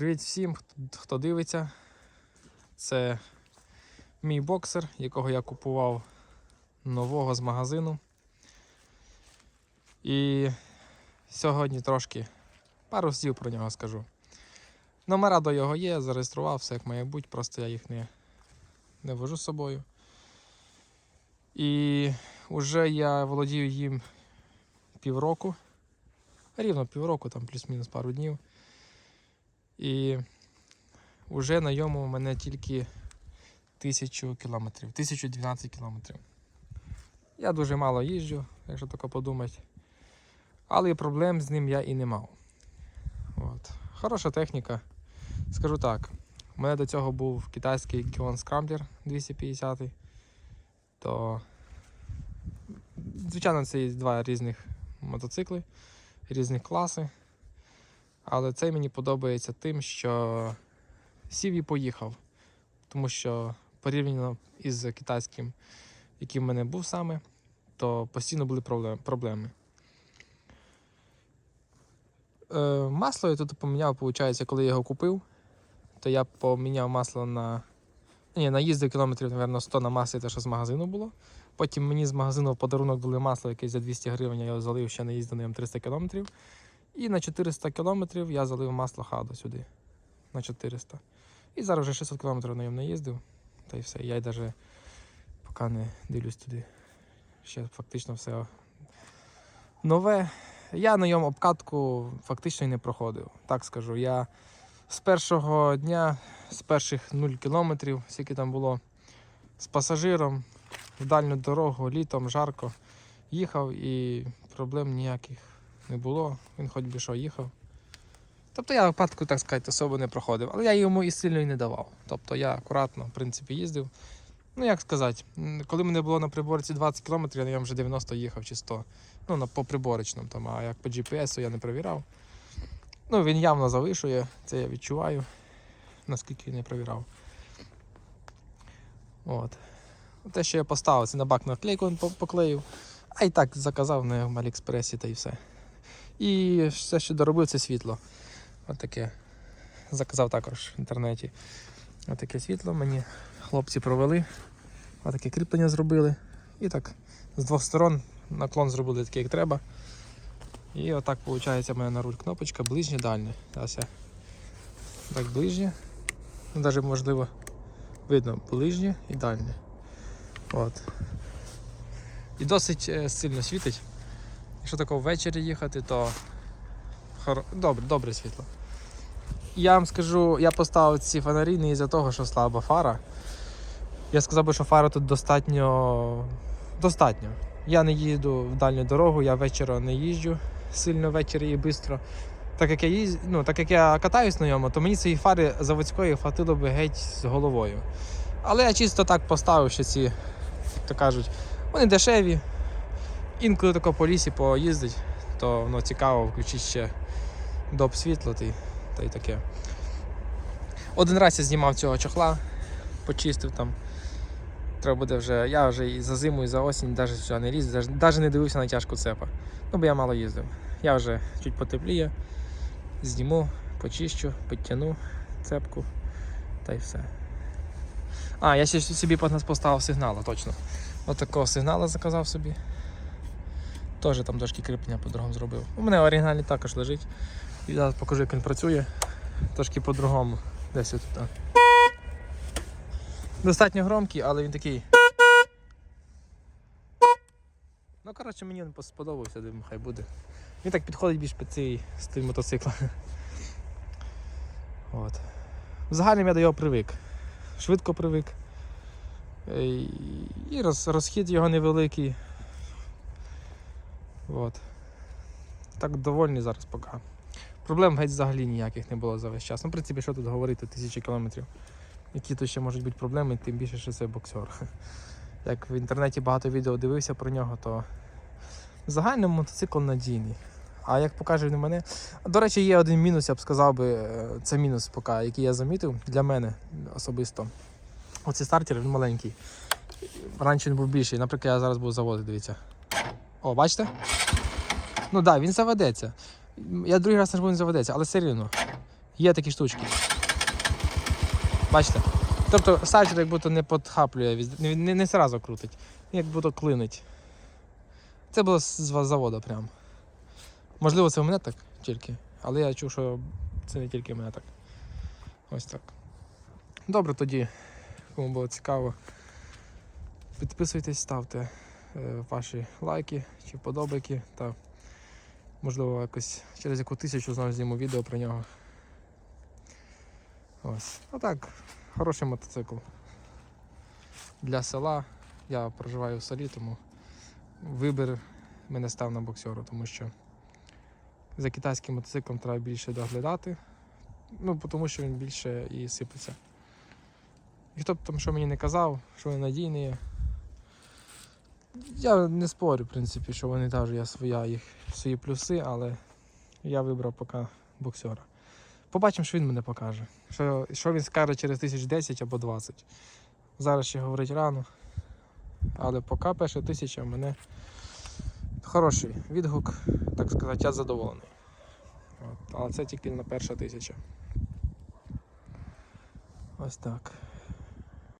Привіт всім, хто- дивиться. Це мій боксер, якого я купував нового з магазину. І сьогодні трошки пару слів про нього скажу. Номера до його є, зареєстрував, все як має бути, просто я їх не, не вожу з собою. І вже я володію їм півроку. Рівно півроку, там плюс-мінус пару днів. І вже на йому у мене тільки 1000 кілометрів, 1012 кілометрів. Я дуже мало їжджу, якщо тако подумати. Але проблем з ним я і не мав. От. Хороша техніка. Скажу так, у мене до цього був китайський Kion Scrambler 250. То, звичайно, це є два різних мотоцикли, різних класи. Але цей мені подобається тим, що сів і поїхав. Тому що порівняно із китайським, який в мене був саме, то постійно були проблеми. Е, масло я тут поміняв, виходить, коли я його купив, то я поміняв масло на. Ні, наїздив кілометрів, мабуть, 100 на маслі, те, що з магазину було. Потім мені з магазину в подарунок дали масло якесь за 200 гривень, я його залив, ще наїздив на 300 кілометрів. І на 400 кілометрів я залив масло хадо сюди. На 400. І зараз вже 600 кілометрів на ньому не їздив. Та й все. Я й навіть поки не дивлюсь туди. Ще фактично все нове. Я на ньому обкатку фактично і не проходив. Так скажу. Я з першого дня, з перших 0 кілометрів, скільки там було, з пасажиром в дальню дорогу, літом, жарко, їхав і проблем ніяких не було. Він хоч би що їхав. Тобто я випадку, так сказати, особо не проходив, але я йому і сильно і не давав. Тобто я акуратно, в принципі, їздив. Ну, як сказати, коли мене було на приборці 20 км, я вже 90 їхав чи 100. Ну, по приборочному, там, а як по GPS я не перевіряв. Ну, він явно завишує, це я відчуваю, наскільки не перевіряв. От. Те, що я поставив, це на бак наклейку по- поклеїв, а і так заказав на Аліекспресі та і все. І все, що доробив, це світло. Отаке. Заказав також в інтернеті. Отаке світло мені хлопці провели. Отаке кріплення зробили. І так з двох сторон наклон зробили такий, як треба. І отак виходить у мене на руль кнопочка ближнє дальнє. Зараз я так ближнє. Ну, Навіть можливо видно ближнє і дальнє. От. І досить е, сильно світить. Якщо тако ввечері їхати, то добре, добре світло. Я вам скажу, я поставив ці фонарі не із-за того, що слаба фара. Я сказав би, що фара тут достатньо. достатньо. Я не їду в дальню дорогу, я вечора не їжджу сильно ввечері і швидко. Так як я їз... ну, так як я катаюсь на ньому, то мені цієї фари заводської хватило би геть з головою. Але я чисто так поставив, що ці, як то кажуть, вони дешеві. Інколи тако по лісі поїздить, то воно цікаво, включити ще доп світло та й, та й таке. Один раз я знімав цього чохла, почистив там. Треба буде вже. Я вже і за зиму, і за осінь навіть сюди не ліз, навіть не дивився на тяжку цепа. Ну, бо я мало їздив. Я вже чуть потепліє, зніму, почищу, підтягну цепку та й все. А, я ще собі поставив сигнала, точно. От такого сигнала заказав собі. Теж там трошки кріплення по-другому зробив. У мене оригінальний також лежить. І зараз покажу, як він працює. Трошки по-другому. Десь отут. а. Достатньо громкий, але він такий. Ну, коротше, мені він сподобався, думаю, хай буде. Він так підходить більш під цей стиль мотоцикла. От. В загальному я до його привик. Швидко привик. Е, І розхід його невеликий. От. Так довольний зараз поки. Проблем геть взагалі ніяких не було за весь час. Ну, в принципі, що тут говорити, тисячі кілометрів. Які тут ще можуть бути проблеми, тим більше, що це боксер. Як в інтернеті багато відео дивився про нього, то в мотоцикл надійний. А як покаже він мене. До речі, є один мінус, я б сказав би, е, це мінус поки, який я замітив для мене особисто. Оцей стартер він маленький. Раніше він був більший. Наприклад, я зараз буду заводити, дивіться. О, бачите? Ну так, да, він заведеться. Я другий раз не він заведеться, але все рівно. Є такі штучки. Бачите? Тобто сачер як будто не подхаплює, віз- не, не, не сразу крутить, як будто клинить. Це було з заводу прям. Можливо, це у мене так тільки, але я чув, що це не тільки у мене так. Ось так. Добре тоді, кому було цікаво. Підписуйтесь, ставте ваші лайки чи вподобайки та можливо якось через яку тисячу знову зніму відео про нього. Ось. А так, хороший мотоцикл. Для села. Я проживаю в селі, тому вибір мене став на боксеру, тому що за китайським мотоциклом треба більше доглядати. Ну, тому що він більше і сипеться. І хто б там що мені не казав, що він надійний. Я не спорю, в принципі, що вони теж є своя, їх, свої плюси, але я вибрав поки боксера. Побачимо, що він мене покаже. Що, що він скаже через тисяч 10 або 20. Зараз ще говорить рано. Але поки перша тисяча в мене хороший відгук, так сказати, я задоволений. От. Але це тільки на перша тисяча. Ось так.